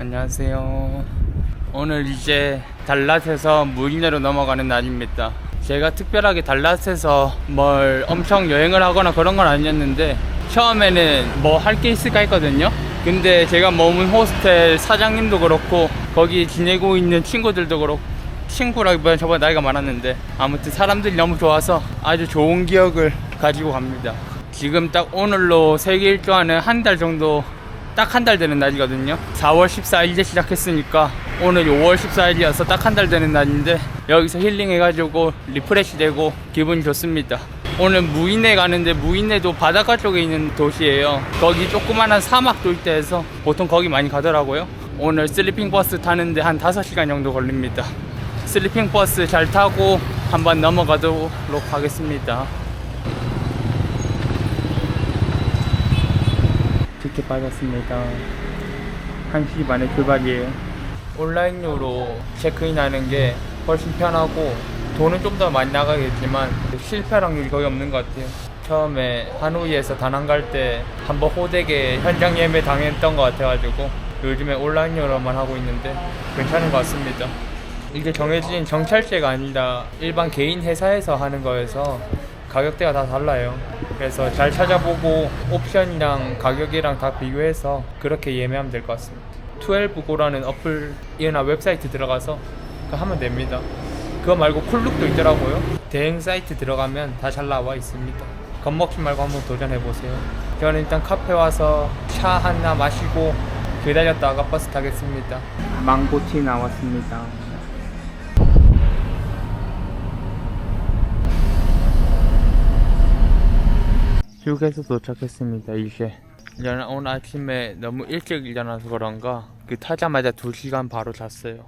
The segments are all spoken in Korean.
안녕하세요. 오늘 이제 달랏에서 무인회로 넘어가는 날입니다. 제가 특별하게 달랏에서 뭘 엄청 여행을 하거나 그런 건 아니었는데 처음에는 뭐 할 게 있을까 했거든요. 근데 제가 머문 호스텔 사장님도 그렇고 거기 지내고 있는 친구들도 그렇고 친구라기보다 저보다 나이가 많았는데 아무튼 사람들이 너무 좋아서 아주 좋은 기억을 가지고 갑니다. 지금 딱 오늘로 세계 일주하는 한 달 정도 딱 한 달 되는 날이거든요. 4월 14일에 시작했으니까 오늘 5월 14일이어서 딱 한 달 되는 날인데 여기서 힐링해가지고 리프레시 되고 기분이 좋습니다. 오늘 무인에 가는데 무인에도 바닷가 쪽에 있는 도시예요. 거기 조그만한 있다 해서 보통 거기 많이 가더라고요. 오늘 슬리핑 버스 타는데 한 5시간 정도 걸립니다. 슬리핑 버스 잘 타고 한번 넘어가도록 하겠습니다. 티켓 받았습니다. 1시 반에 출발이에요. 온라인으로 체크인하는 게 훨씬 편하고 돈은 좀 더 많이 나가겠지만 실패 확률이 거의 없는 것 같아요. 처음에 하노이에서 다낭 갈 때 한번 호되게 현장 예매 당했던 것 같아가지고 요즘에 온라인으로만 하고 있는데 괜찮은 것 같습니다. 이게 정해진 정찰제가 아니라 일반 개인 회사에서 하는 거여서 가격대가 다 달라요. 그래서 잘 찾아보고 옵션이랑 가격이랑 다 비교해서 그렇게 예매하면 될 것 같습니다. 12고라는 어플이나 웹사이트 들어가서 하면 됩니다. 그거 말고 쿨룩도 있더라고요. 대행 사이트 들어가면 다 잘 나와 있습니다. 겁먹지 말고 한번 도전해 보세요. 저는 일단 카페 와서 차 하나 마시고 기다렸다가 버스 타겠습니다. 망고티 나왔습니다. 휴게소 도착했습니다 이제. 저는 오늘 아침에 너무 일찍 일어나서 그런가? 그 타자마자 2시간 바로 잤어요.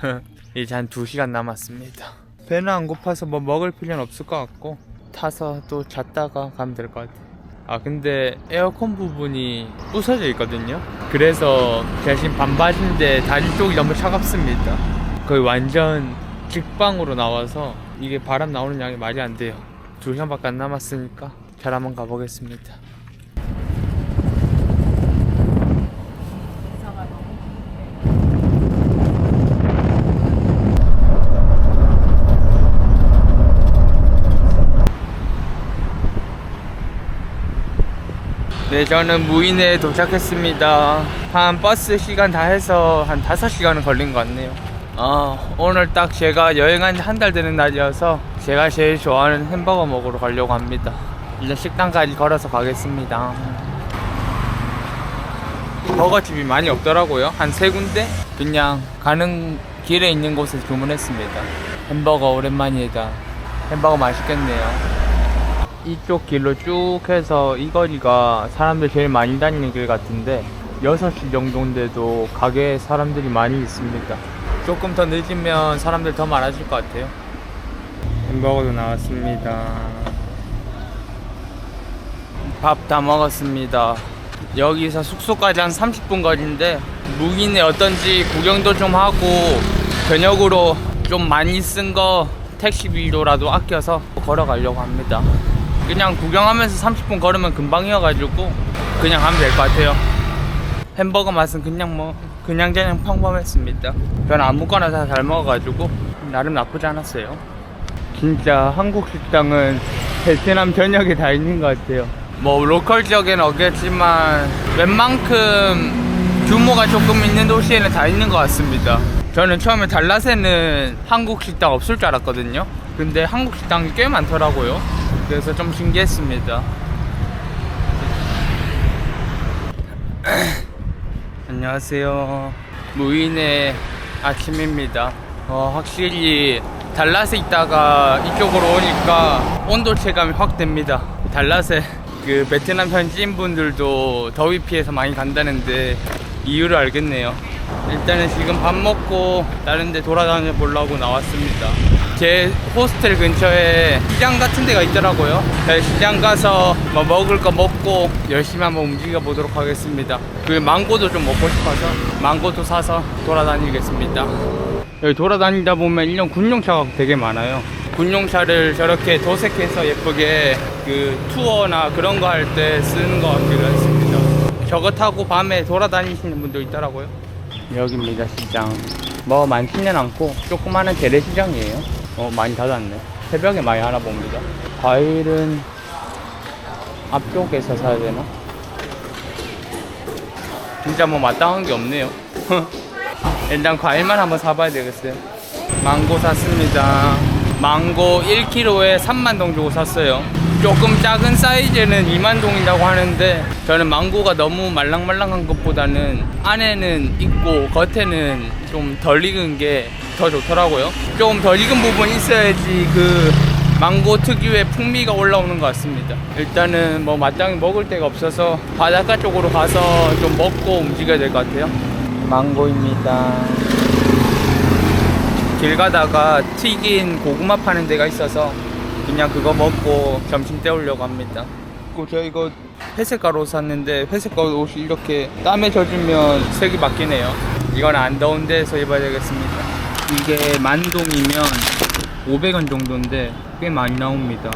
이제 한 2시간 남았습니다. 배는 안 고파서 뭐 먹을 필요는 없을 것 같고 타서 또 잤다가 가면 될 것 같아요. 아 근데 에어컨 부분이 부서져 있거든요. 그래서 지금 반바지인데 다리 쪽이 너무 차갑습니다. 거의 완전 직방으로 나와서 이게 바람 나오는 양이 말이 안 돼요. 2시간밖에 안 남았으니까 잘 한번 가보겠습니다. 네, 저는 무인에 도착했습니다. 한 버스 시간 다 해서 한 5시간은 걸린 것 같네요. 아, 오늘 딱 제가 여행한 지 한 달 되는 날이어서 제가 제일 좋아하는 햄버거 먹으러 가려고 합니다. 일단 식당까지 걸어서 가겠습니다. 버거집이 많이 없더라고요. 한 세 군데? 그냥 가는 길에 있는 곳에서 주문했습니다. 햄버거 오랜만이다. 햄버거 맛있겠네요. 이쪽 길로 쭉 해서 이 거리가 사람들 제일 많이 다니는 길 같은데 6시 정도인데도 가게에 사람들이 많이 있습니다. 조금 더 늦으면 사람들 더 많아질 것 같아요. 햄버거도 나왔습니다. 밥 다 먹었습니다. 여기서 숙소까지 한 30분 거리인데 무기는 어떤지 구경도 좀 하고 저녁으로 좀 많이 쓴 거 택시비로라도 아껴서 걸어가려고 합니다. 그냥 구경하면서 30분 걸으면 금방이어가지고 그냥 하면 될 것 같아요. 햄버거 맛은 그냥 뭐 그냥 저냥 평범했습니다. 저는 아무거나 다 잘 먹어가지고 나름 나쁘지 않았어요. 진짜 한국 식당은 베트남 전역에 다 있는 것 같아요. 뭐 로컬 지역에는 없겠지만 웬만큼 규모가 조금 있는 도시에는 다 있는 것 같습니다. 저는 처음에 달랏에는 한국 식당 없을 줄 알았거든요. 근데 한국 식당이 꽤 많더라고요. 그래서 좀 신기했습니다. 안녕하세요. 무인의 아침입니다. 어, 확실히 달랏에 있다가 이쪽으로 오니까 온도 체감이 확 됩니다. 달랏에 그 베트남 현지인 분들도 더위 피해서 많이 간다는데 이유를 알겠네요. 일단은 지금 밥 먹고 다른 데 돌아다녀 보려고 나왔습니다. 제 호스텔 근처에 시장 같은 데가 있더라고요. 네, 시장 가서 뭐 먹을 거 먹고 열심히 한번 움직여 보도록 하겠습니다. 그 망고도 좀 먹고 싶어서 망고도 사서 돌아다니겠습니다. 여기 돌아다니다 보면 이런 군용차가 되게 많아요. 군용차를 저렇게 도색해서 예쁘게 그 투어나 그런 거 할 때 쓰는 것 같기도 했습니다. 저거 타고 밤에 돌아다니시는 분도 있더라고요. 여기입니다 시장. 뭐 많지는 않고 조그마한 재래시장이에요. 어 많이 닫았네. 새벽에 많이 하나 봅니다. 과일은 앞쪽에서 사야 되나? 진짜 뭐 마땅한 게 없네요. 일단 과일만 한번 사봐야 되겠어요. 망고 샀습니다 망고 1kg에 3만동 주고 샀어요. 조금 작은 사이즈는 2만동이라고 하는데 저는 망고가 너무 말랑말랑한 것보다는 안에는 익고 겉에는 좀 덜 익은 게 더 좋더라고요. 좀덜 익은 부분이 있어야지 그 망고 특유의 풍미가 올라오는 것 같습니다. 일단은 뭐 마땅히 먹을 데가 없어서 바닷가 쪽으로 가서 좀 먹고 움직여야 될 것 같아요. 망고입니다 길 가다가 튀긴 고구마 파는 데가 있어서 그냥 그거 먹고 점심 때우려고 합니다. 그리고 저 이거 회색 가루 샀는데 회색 가루 옷이 이렇게 땀에 젖으면 색이 바뀌네요. 이건 안 더운 데서 입어야 되겠습니다. 이게 만동이면 500원 정도인데 꽤 많이 나옵니다.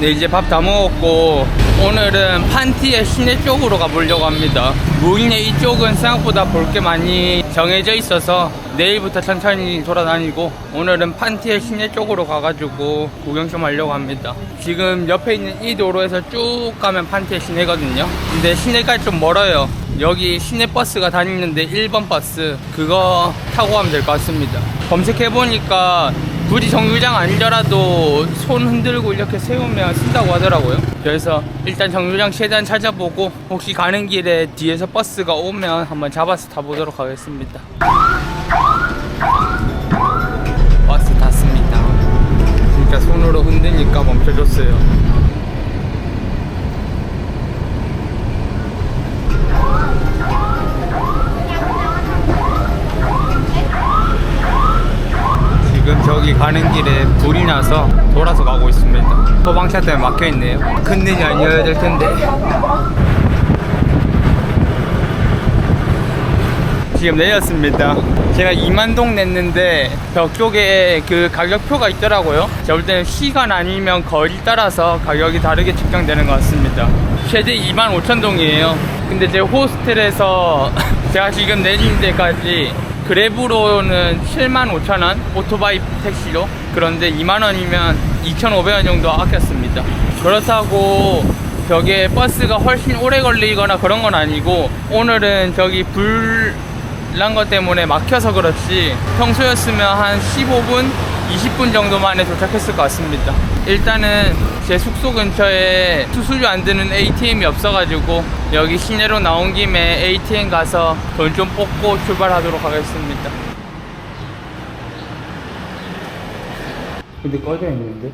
네 이제 밥 다 먹었고 오늘은 판티의 시내 쪽으로 가보려고 합니다 무인의 이쪽은 생각보다 볼 게 많이 정해져 있어서 내일부터 천천히 돌아다니고 오늘은 판티의 시내 쪽으로 가가지고 구경 좀 하려고 합니다 지금 옆에 있는 이 도로에서 쭉 가면 판티의 시내거든요 근데 시내까지 좀 멀어요 여기 시내 버스가 다니는데 1번 버스 그거 타고 가면 될 것 같습니다 검색해보니까 굳이 정류장 아니더라도 손 흔들고 이렇게 세우면 쓴다고 하더라고요. 그래서 일단 정류장 최대한 찾아보고 혹시 가는 길에 뒤에서 버스가 오면 한번 잡아서 타보도록 하겠습니다. 손으로 흔드니까 멈춰줬어요. 지금 저기 가는 길에 불이 나서 돌아서 가고 있습니다. 소방차 때문에 막혀 있네요. 큰 일이 아니어야 될 텐데. 지금 내렸습니다. 제가 2만동 냈는데 벽 쪽에 그 가격표가 있더라고요. 제가 볼 때는 시간 아니면 거리 따라서 가격이 다르게 측정되는 것 같습니다. 최대 2만 5천 동이에요. 근데 제 호스텔에서 제가 지금 내린 데까지 그랩으로는 7만 5천 원, 오토바이 택시로. 그런데 2만 원이면 2,500원 정도 아꼈습니다. 그렇다고 벽에 버스가 훨씬 오래 걸리거나 그런 건 아니고 오늘은 저기 불 난것 때문에 막혀서 그렇지 평소였으면 한 15분, 20분 정도 만에 도착했을 것 같습니다. 일단은 제 숙소 근처에 수수료 안 드는 ATM이 없어가지고 여기 시내로 나온 김에 ATM 가서 돈 좀 뽑고 출발하도록 하겠습니다. 근데 꺼져 있는데?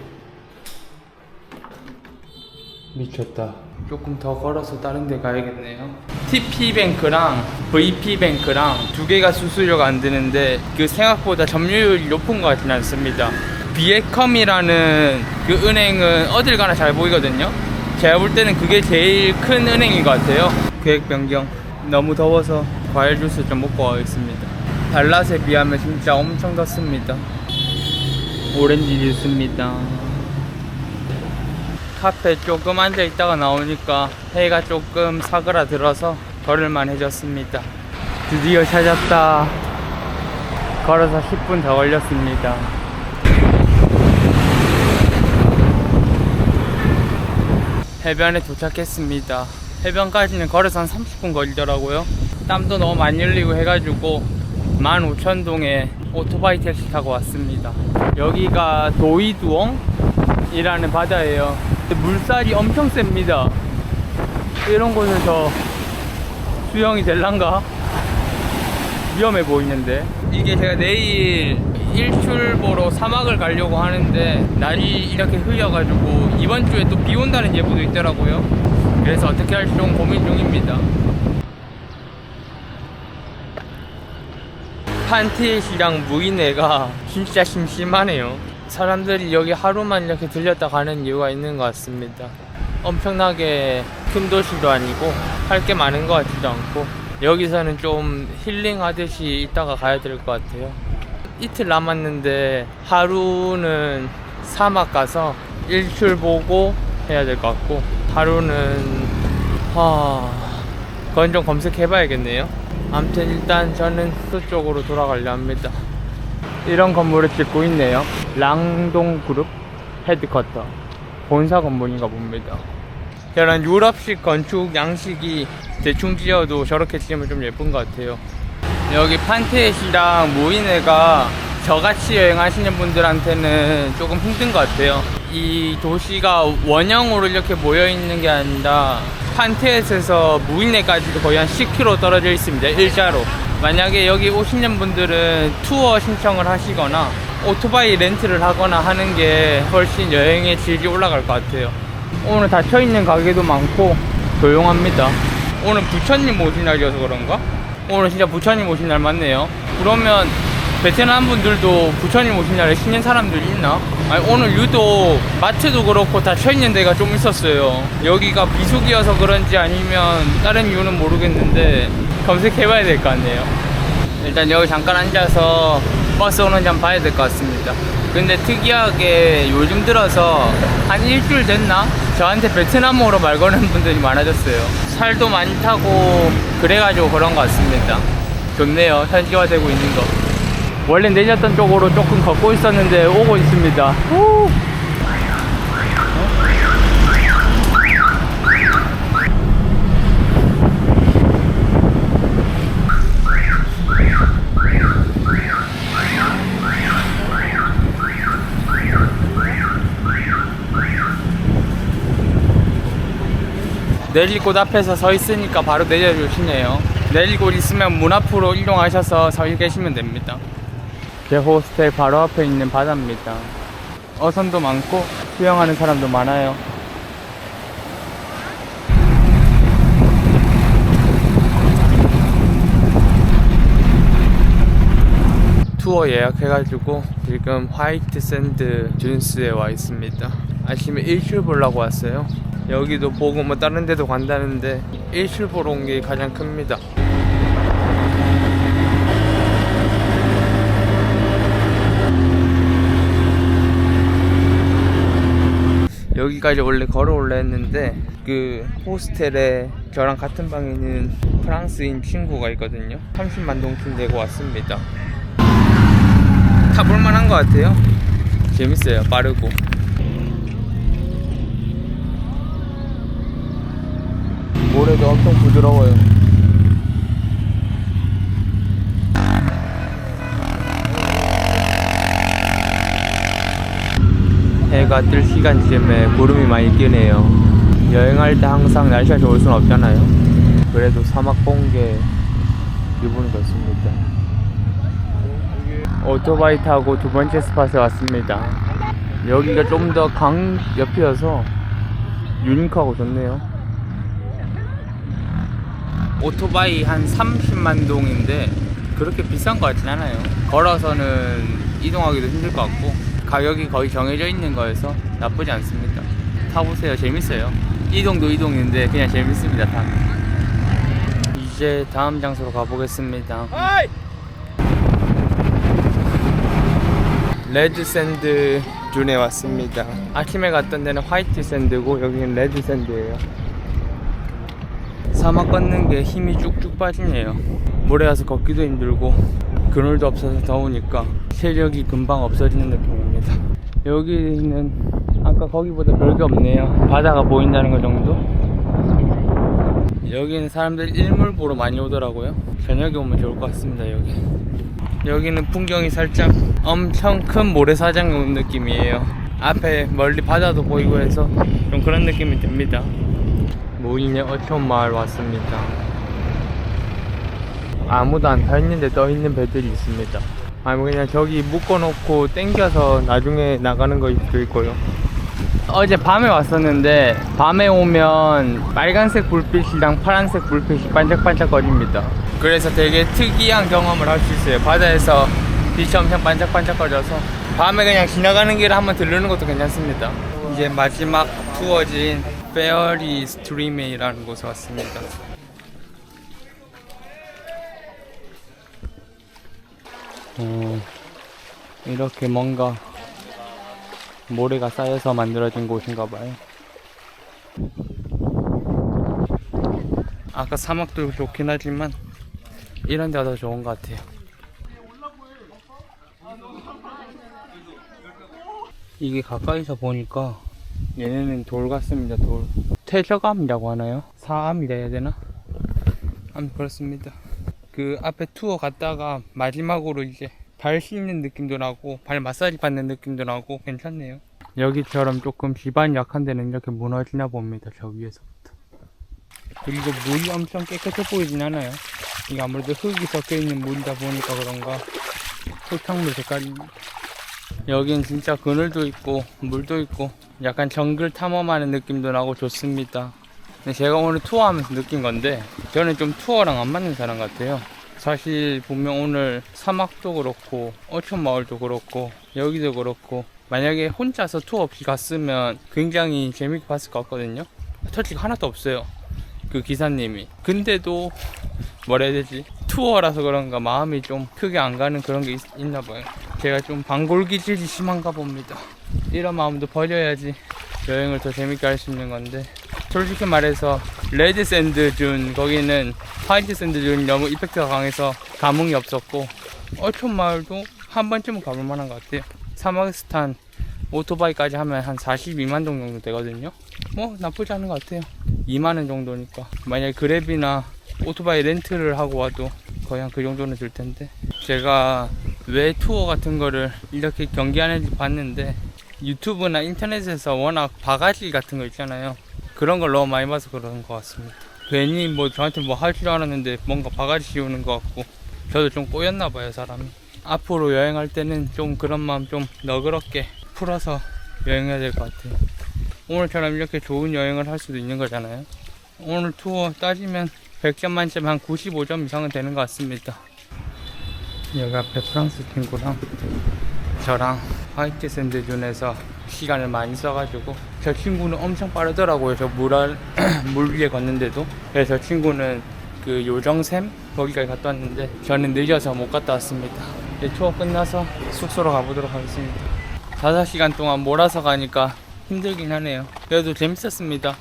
미쳤다. 조금 더 걸어서 다른 데 가야겠네요. TP뱅크랑 VP뱅크랑 두 개가 수수료가 안 드는데 그 생각보다 점유율이 높은 것 같지는 않습니다. 비에컴이라는 그 은행은 어딜 가나 잘 보이거든요. 제가 볼 때는 그게 제일 큰 은행인 것 같아요. 계획 변경. 너무 더워서 과일 주스 좀 먹고 가겠습니다. 달랏에 비하면 진짜 엄청 덥습니다. 오렌지 주스입니다. 카페 조금 앉아 있다가 나오니까 해가 조금 사그라들어서 걸을만 해졌습니다. 드디어 찾았다. 걸어서 10분 더 걸렸습니다. 해변에 도착했습니다. 해변까지는 걸어서 한 30분 걸리더라고요. 땀도 너무 많이 흘리고 해가지고 15,000동에 오토바이 택시 타고 왔습니다. 여기가 도이두엉이라는 바다예요. 물살이 엄청 셉니다. 이런 곳에서 수영이 될란가? 위험해 보이는데. 이게 제가 내일 일출보러 사막을 가려고 하는데 날이 이렇게 흐려가지고 이번 주에 또 비 온다는 예보도 있더라고요. 그래서 어떻게 할지 좀 고민 중입니다. 판티시랑 무인회가 진짜 심심하네요. 사람들이 여기 하루만 이렇게 들렸다 가는 이유가 있는 것 같습니다. 엄청나게 큰 도시도 아니고 할 게 많은 것 같지도 않고 여기서는 좀 힐링하듯이 있다가 가야 될 것 같아요. 이틀 남았는데 하루는 사막 가서 일출 보고 해야 될 것 같고 하루는 하... 그건 좀 검색해 봐야겠네요. 아무튼 일단 저는 그쪽으로 돌아가려 합니다. 이런 건물을 짓고 있네요. 랑동 그룹 헤드쿼터. 본사 건물인가 봅니다. 저런 유럽식 건축 양식이 대충 지어도 저렇게 지으면 좀 예쁜 것 같아요. 여기 판테시랑 무이네가 저같이 여행하시는 분들한테는 조금 힘든 것 같아요. 이 도시가 원형으로 이렇게 모여 있는 게 아니라 판테에서 무이네까지도 거의 한 10km 떨어져 있습니다. 일자로. 만약에 여기 오시는 분들은 투어 신청을 하시거나 오토바이 렌트를 하거나 하는 게 훨씬 여행의 질이 올라갈 것 같아요. 오늘 닫혀 있는 가게도 많고 조용합니다. 오늘 부처님 오신 날이어서 그런가? 오늘 진짜 부처님 오신 날 맞네요. 그러면 베트남 분들도 부처님 오신 날에 쉬는 사람들 있나? 아니, 오늘 유독 마트도 그렇고 닫혀 있는 데가 좀 있었어요. 여기가 비수기여서 그런지 아니면 다른 이유는 모르겠는데 검색해봐야 될 것 같네요. 일단 여기 잠깐 앉아서 버스 오는지 한번 봐야 될 것 같습니다. 근데 특이하게 요즘 들어서 한 일주일 됐나? 저한테 베트남어로 말 거는 분들이 많아졌어요. 살도 많이 타고 그래가지고 그런 것 같습니다. 좋네요. 현지화되고 있는 거. 원래 내렸던 쪽으로 조금 걷고 있었는데 오고 있습니다. 후. 곳 앞에서 서 있으니까 바로 내려주시네요. 곳 있으면 문 앞으로 이동하셔서 서 계시면 됩니다. 제 호스텔 바로 앞에 있는 바다입니다. 어선도 많고 수영하는 사람도 많아요. 투어 예약해가지고 지금 화이트 샌드 준스에 와 있습니다. 아침에 일출 보려고 왔어요. 여기도 보고 뭐 다른 데도 간다는데 일출 보러 온 게 가장 큽니다. 여기까지 원래 걸어올라 했는데 그 호스텔에 저랑 같은 방에 있는 프랑스인 친구가 있거든요. 30만 동쯤 내고 왔습니다. 타볼만한 것 같아요. 재밌어요. 빠르고 모래도 엄청 부드러워요 해가 뜰 시간쯤에 구름이 많이 끼네요. 여행할 때 항상 날씨가 좋을 순 없잖아요. 그래도 사막 본게 기분이 좋습니다. 오토바이 타고 두 번째 스팟에 왔습니다. 여기가 좀 더 강 옆이어서 유니크하고 좋네요. 오토바이 한 30만 동인데 그렇게 비싼 것 같진 않아요. 걸어서는 이동하기도 힘들 것 같고 가격이 거의 정해져 있는 거여서 나쁘지 않습니다. 타보세요. 재밌어요. 이동도 이동인데 그냥 재밌습니다. 타. 이제 다음 장소로 가보겠습니다. 레드 샌드 존에 왔습니다. 아침에 갔던 데는 화이트 샌드고 여기는 레드 샌드예요. 사막 걷는 게 힘이 쭉쭉 빠지네요. 모래 와서 걷기도 힘들고 그늘도 없어서 더우니까 체력이 금방 없어지는 느낌입니다. 여기는 아까 거기보다 별게 없네요. 바다가 보인다는 것 정도? 여기는 사람들 일몰 보러 많이 오더라고요. 저녁에 오면 좋을 것 같습니다, 여기. 여기는 풍경이 살짝 엄청 큰 모래사장에 온 느낌이에요. 앞에 멀리 바다도 보이고 해서 좀 그런 느낌이 듭니다. 모인의 어촌 마을 왔습니다. 아무도 안 타 있는데 떠 있는 배들이 있습니다. 아니 뭐 그냥 저기 묶어놓고 땡겨서 나중에 나가는 거 수도 있고요. 어제 밤에 왔었는데 밤에 오면 빨간색 불빛이랑 파란색 불빛이 반짝반짝거립니다. 그래서 되게 특이한 경험을 할 수 있어요. 바다에서 빛이 엄청 반짝반짝거려서 밤에 그냥 지나가는 길을 한번 들르는 것도 괜찮습니다. 이제 마지막 투어지인 페어리 스트리메이라는 곳에 왔습니다. 어, 이렇게 뭔가 모래가 쌓여서 만들어진 곳인가 봐요. 아까 사막도 좋긴 하지만 이런 데가 더 좋은 것 같아요. 이게 가까이서 보니까 얘네는 돌 같습니다. 돌. 퇴적암이라고 하나요? 사암이라 해야 되나? 아무튼 그렇습니다. 그 앞에 투어 갔다가 마지막으로 이제 발 씻는 느낌도 나고 발 마사지 받는 느낌도 나고 괜찮네요. 여기처럼 조금 지반이 약한 데는 이렇게 무너지나 봅니다. 저 위에서부터. 그리고 물이 엄청 깨끗해 보이진 않아요. 이게 아무래도 흙이 섞여 있는 물이다 보니까 그런가 흙탕물 색깔이 여긴 진짜 그늘도 있고 물도 있고 약간 정글 탐험하는 느낌도 나고 좋습니다. 제가 오늘 투어하면서 느낀 건데 저는 좀 투어랑 안 맞는 사람 같아요. 사실 보면 오늘 사막도 그렇고 어촌 마을도 그렇고 여기도 그렇고 만약에 혼자서 투어 없이 갔으면 굉장히 재밌게 봤을 것 같거든요. 터치가 하나도 없어요. 그 기사님이. 근데도 뭐라 해야 되지? 투어라서 그런가 마음이 좀 크게 안 가는 그런 게 있, 나 봐요. 제가 좀 방골기질이 심한가 봅니다. 이런 마음도 버려야지 여행을 더 재밌게 할 수 있는 건데 솔직히 말해서 레드 샌드 준 거기는 화이트 샌드 준 너무 이펙트가 강해서 감흥이 없었고 얼촌 마을도 한 번쯤은 가볼 만한 것 같아요. 사마스탄 오토바이까지 하면 한 42만 동 정도 되거든요. 뭐 나쁘지 않은 것 같아요. 2만 원 정도니까. 만약에 그랩이나 오토바이 렌트를 하고 와도 거의 한 그 정도는 들 텐데. 제가 왜 투어 같은 거를 이렇게 경기하는지 봤는데 유튜브나 인터넷에서 워낙 바가지 같은 거 있잖아요. 그런 걸 너무 많이 봐서 그런 것 같습니다. 괜히 뭐 저한테 뭐 할 줄 알았는데 뭔가 바가지 씌우는 것 같고 저도 좀 꼬였나 봐요 사람이. 앞으로 여행할 때는 좀 그런 마음 좀 너그럽게 풀어서 여행해야 될 것 같아요 오늘처럼 이렇게 좋은 여행을 할 수도 있는 거잖아요 오늘 투어 따지면 100점 만점에 한 95점 이상은 되는 것 같습니다. 여기 앞에 프랑스 친구랑 저랑 화이트 샌드 존에서 시간을 많이 써가지고 저 친구는 엄청 빠르더라고요. 저 물, 위에 걷는데도. 그래서 저 친구는 그 요정샘 거기까지 갔다 왔는데 저는 늦어서 못 갔다 왔습니다. 이제 투어 끝나서 숙소로 가보도록 하겠습니다. 5시간 동안 몰아서 가니까 힘들긴 하네요. 그래도 재밌었습니다.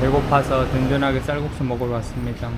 배고파서 든든하게 쌀국수 먹으러 왔습니다.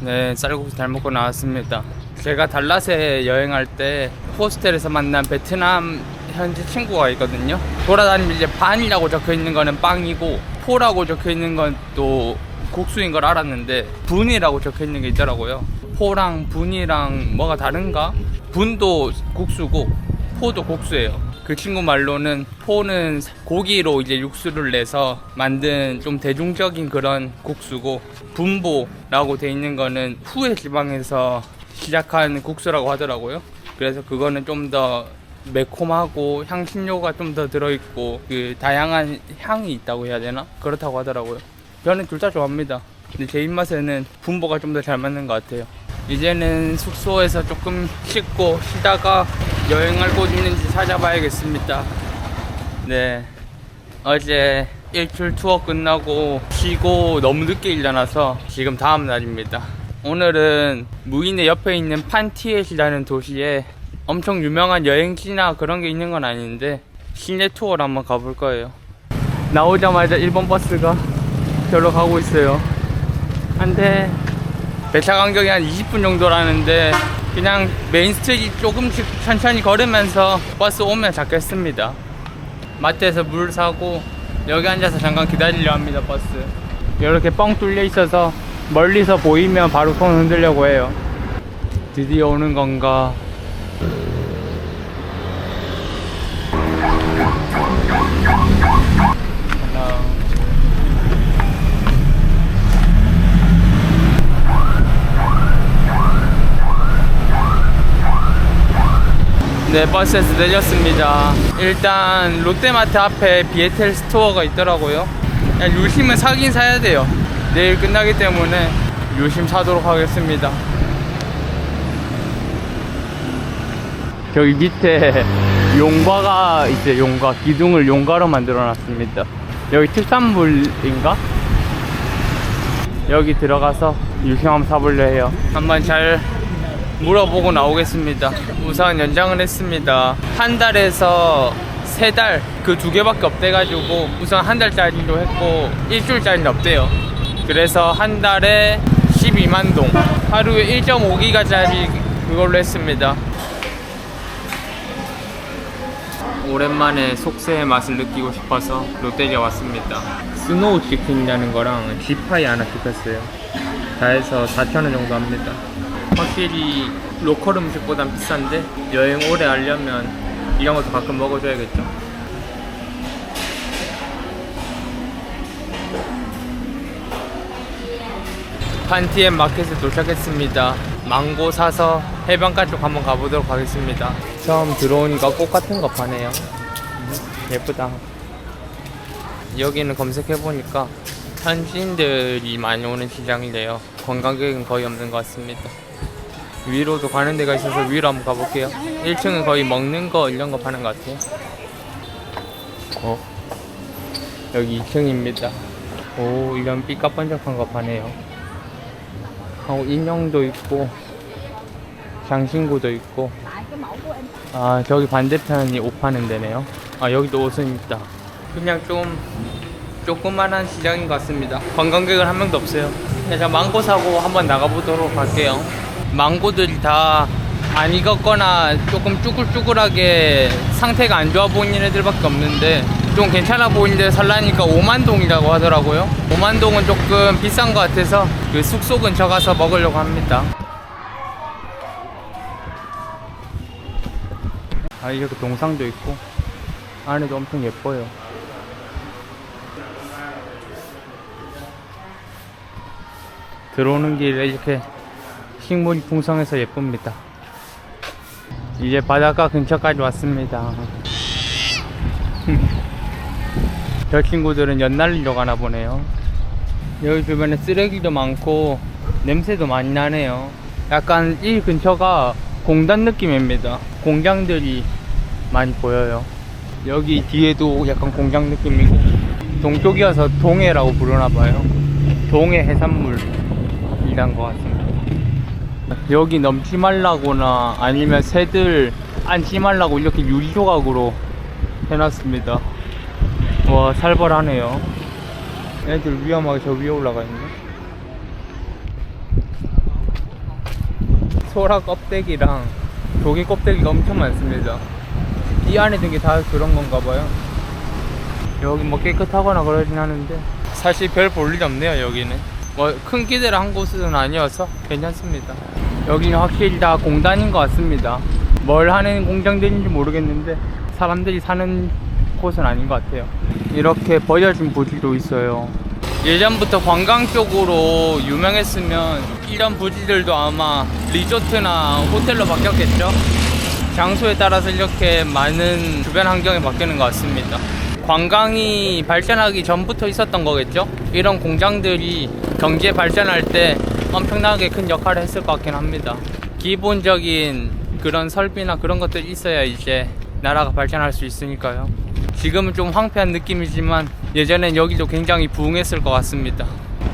네, 쌀국수 잘 먹고 나왔습니다. 제가 달랏에 여행할 때 호스텔에서 만난 베트남 현지 친구가 있거든요. 돌아다니면 이제 반이라고 적혀 있는 거는 빵이고 포라고 적혀 있는 건 또 국수인 걸 알았는데 분이라고 적혀 있는 게 있더라고요. 포랑 분이랑 뭐가 다른가? 분도 국수고 포도 국수예요. 그 친구 말로는 포는 고기로 이제 육수를 내서 만든 좀 대중적인 그런 국수고 분보라고 돼 있는 거는 후의 지방에서 시작한 국수라고 하더라고요. 그래서 그거는 좀 더 매콤하고 향신료가 좀 더 들어있고 그 다양한 향이 있다고 해야 되나 그렇다고 하더라고요. 저는 둘 다 좋아합니다. 근데 제 입맛에는 분보가 좀 더 잘 맞는 것 같아요. 이제는 숙소에서 조금 씻고 쉬다가 여행할 곳 있는지 찾아봐야겠습니다. 네. 어제 일출 투어 끝나고 쉬고 너무 늦게 일어나서 지금 다음 날입니다. 오늘은 무인의 옆에 있는 판티엣이라는 도시에 엄청 유명한 여행지나 그런 게 있는 건 아닌데 시내 투어를 한번 가볼 거예요. 나오자마자 1번 버스가 저로 가고 있어요. 한데 배차 간격이 한 20분 정도라는데 그냥 메인 스트리트 조금씩 천천히 걸으면서 버스 오면 잡겠습니다. 마트에서 물 사고 여기 앉아서 잠깐 기다리려 합니다 버스. 이렇게 뻥 뚫려 있어서 멀리서 보이면 바로 손 흔들려고 해요. 드디어 오는 건가? 하나. 네, 버스에서 내렸습니다. 일단 롯데마트 앞에 비에텔 스토어가 있더라고요. 유심은 사긴 사야 돼요. 내일 끝나기 때문에 유심 사도록 하겠습니다. 저기 밑에 용과가 있어요. 용과 기둥을 용과로 만들어 놨습니다. 여기 특산물인가? 여기 들어가서 유심 한번 사보려 해요. 한번 잘 물어보고 나오겠습니다. 우선 연장을 했습니다. 한 달에서 세 달 그 두 개밖에 없대가지고 우선 한 달짜리로 했고 일주일짜리는 없대요. 그래서 한 달에 12만 동 하루에 1.5기가짜리 그걸로 했습니다 오랜만에 속세의 맛을 느끼고 싶어서 롯데리아 왔습니다 스노우 치킨이라는 거랑 지파이 하나 시켰어요 다 해서 4,000원 정도 합니다 확실히 로컬 음식보단 비싼데 여행 오래 하려면 이런 것도 가끔 먹어줘야겠죠 판티엠 마켓에 도착했습니다. 망고 사서 해변가 쪽 한번 가보도록 하겠습니다. 처음 들어오니까 꽃 같은 거 파네요. 음, 예쁘다. 여기는 검색해보니까 현지인들이 많이 오는 시장이래요. 관광객은 거의 없는 것 같습니다. 위로도 가는 데가 있어서 위로 한번 가볼게요. 1층은 거의 먹는 거 이런 거 파는 것 같아요. 어? 여기 2층입니다. 오, 이런 삐까번쩍한 거 파네요. 하고 인형도 있고 장신구도 있고 아 저기 반대편이 옷 파는 데네요 아 여기도 옷은 있다 그냥 좀 조그만한 시장인 것 같습니다 관광객은 한 명도 없어요 저 망고 사고 한번 나가보도록 할게요 망고들이 다 안 익었거나 조금 쭈글쭈글하게 상태가 안 좋아 보이는 애들밖에 없는데 좀 괜찮아 보이는데 살라니까 5만 동이라고 하더라고요. 5만 동은 조금 비싼 것 같아서 그 숙소 근처 가서 먹으려고 합니다. 아 이렇게 동상도 있고 안에도 엄청 예뻐요. 들어오는 길에 이렇게 식물이 풍성해서 예쁩니다. 이제 바닷가 근처까지 왔습니다. 저 친구들은 연날리러 가나 보네요. 여기 주변에 쓰레기도 많고 냄새도 많이 나네요. 약간 이 근처가 공단 느낌입니다. 공장들이 많이 보여요. 여기 뒤에도 약간 공장 느낌이고 동쪽이어서 동해라고 부르나 봐요. 동해 해산물이란 것 같습니다 여기 넘지 말라거나 아니면 새들 앉지 말라고 이렇게 유리 조각으로 해놨습니다. 와 살벌하네요. 애들 위험하게 저 위에 올라가 있네. 소라 껍데기랑 조개 껍데기가 엄청 많습니다. 이 안에 든 게 다 그런 건가 봐요. 여기 뭐 깨끗하거나 그러진 않은데. 사실 별 볼일 없네요 여기는. 뭐 큰 기대를 한 곳은 아니어서 괜찮습니다 여기는 확실히 다 공단인 것 같습니다. 뭘 하는 공장들인지 모르겠는데 사람들이 사는 곳은 아닌 것 같아요. 이렇게 버려진 부지도 있어요. 예전부터 관광 쪽으로 유명했으면 이런 부지들도 아마 리조트나 호텔로 바뀌었겠죠? 장소에 따라서 이렇게 많은 주변 환경이 바뀌는 것 같습니다. 관광이 발전하기 전부터 있었던 거겠죠? 이런 공장들이 경제 발전할 때 엄청나게 큰 역할을 했을 것 같긴 합니다. 기본적인 그런 설비나 그런 것들이 있어야 이제 나라가 발전할 수 있으니까요. 지금은 좀 황폐한 느낌이지만 예전엔 여기도 굉장히 부흥했을 것 같습니다.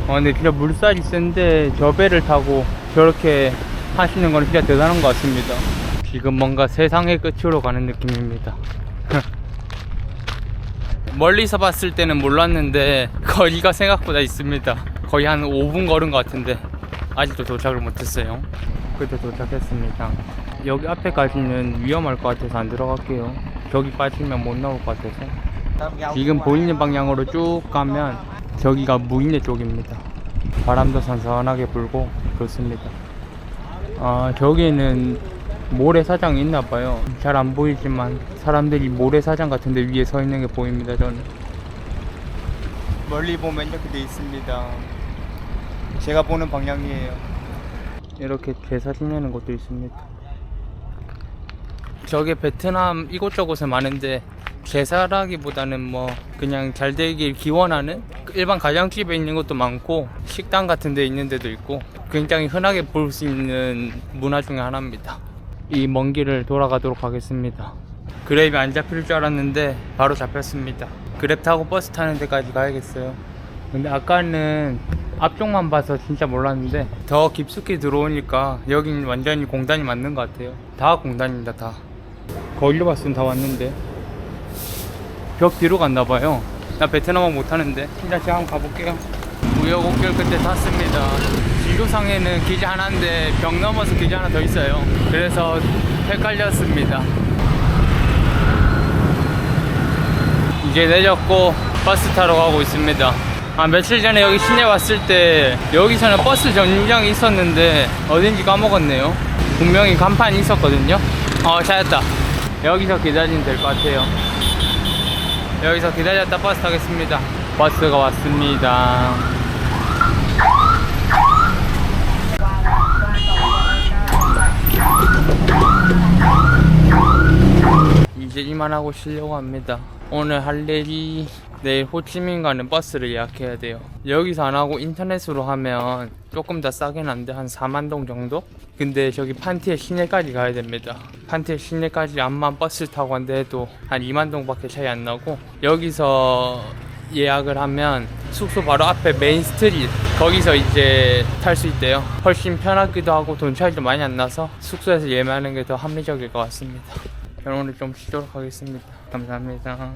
어, 근데 진짜 물살이 센데 저 배를 타고 저렇게 하시는 건 진짜 대단한 것 같습니다. 지금 뭔가 세상의 끝으로 가는 느낌입니다. 멀리서 봤을 때는 몰랐는데 거리가 생각보다 있습니다. 거의 한 5분 걸은 것 같은데 아직도 도착을 못했어요. 그때 도착했습니다. 여기 앞에까지는 위험할 것 같아서 안 들어갈게요. 저기 빠지면 못 나올 것 같아서. 지금 보이는 방향으로 쭉 가면 저기가 무인의 쪽입니다. 바람도 선선하게 불고 좋습니다. 아 저기는 모래사장이 있나봐요. 잘 안 보이지만 사람들이 모래사장 같은데 위에 서 있는 게 보입니다 저는. 멀리 보면 이렇게 돼 있습니다 제가 보는 방향이에요. 이렇게 제사 지내는 곳도 있습니다. 저게 베트남 이곳저곳에 많은데 제사라기보다는 뭐 그냥 잘 되길 기원하는 일반 가정집에 있는 것도 많고 식당 같은 데 있는 데도 있고 굉장히 흔하게 볼 수 있는 문화 중에 하나입니다. 이 먼 길을 돌아가도록 하겠습니다. 그랩이 안 잡힐 줄 알았는데 바로 잡혔습니다. 그랩 타고 버스 타는 데까지 가야겠어요 근데 아까는 앞쪽만 봐서 진짜 몰랐는데 더 깊숙이 들어오니까 여긴 완전히 공단이 맞는 것 같아요 다 공단입니다 다 거기로 봤으면 다 왔는데 벽 뒤로 갔나봐요 나 베트남어 못하는데 일단 제가 한번 가볼게요 우여곡절 끝에 탔습니다. 지도상에는 기자 하나인데 벽 넘어서 기자 하나 더 있어요. 그래서 헷갈렸습니다. 이제 내렸고 버스 타러 가고 있습니다. 아, 며칠 전에 여기 시내 왔을 때 여기서는 버스 정류장이 있었는데 어딘지 까먹었네요. 분명히 간판이 있었거든요. 어, 찾았다. 여기서 기다리면 될 것 같아요. 여기서 기다렸다 버스 타겠습니다. 버스가 왔습니다. 이제 이만하고 쉬려고 합니다. 오늘 할 일이 내일 호치민 가는 버스를 예약해야 돼요. 여기서 안 하고 인터넷으로 하면 조금 더 싸긴 한데 한 4만 동 정도? 근데 저기 판티의 시내까지 가야 됩니다. 판티의 시내까지 암만 버스 타고 간다 해도 한 2만 동밖에 차이 안 나고 여기서 예약을 하면 숙소 바로 앞에 메인 스트릿 거기서 이제 탈 수 있대요. 훨씬 편하기도 하고 돈 차이도 많이 안 나서 숙소에서 예매하는 게 더 합리적일 것 같습니다. 오늘 좀 쉬도록 하겠습니다. 감사합니다.